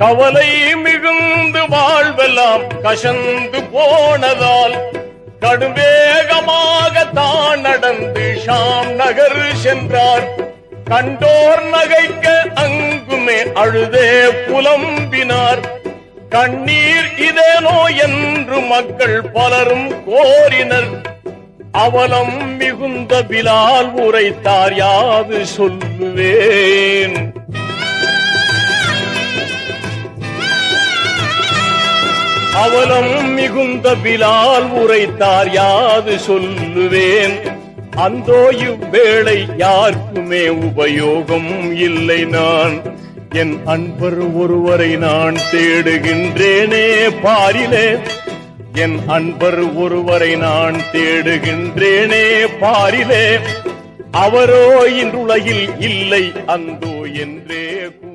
கவலை மிகுந்து வாழ்வெல்லாம் கசந்து போனதால் கடுவேகமாக தான் நடந்து ஷாம் நகர் சென்றார். கண்டோர் நகைக்க அங்குமே அழுதே புலம்பினார். கண்ணீர் இதேனோ என்று மக்கள் பலரும் கோரினர். அவலம் மிகுந்த பிலால் உரைத்தார் யாது சொல்லுவேன்? அவலம் மிகுந்த பிலால் உரைத்தார் யாது சொல்லுவேன். அந்தோ இவ்வேளை யாருக்குமே உபயோகம் இல்லை நான். என் அன்பர் ஒருவரை நான் தேடுகின்றேனே பாரிலே. என் அன்பர் ஒருவரை நான் தேடுகின்றேனே பாரிலே. அவரோ இன்றுலகில் இல்லை அந்தோ என்றே கூ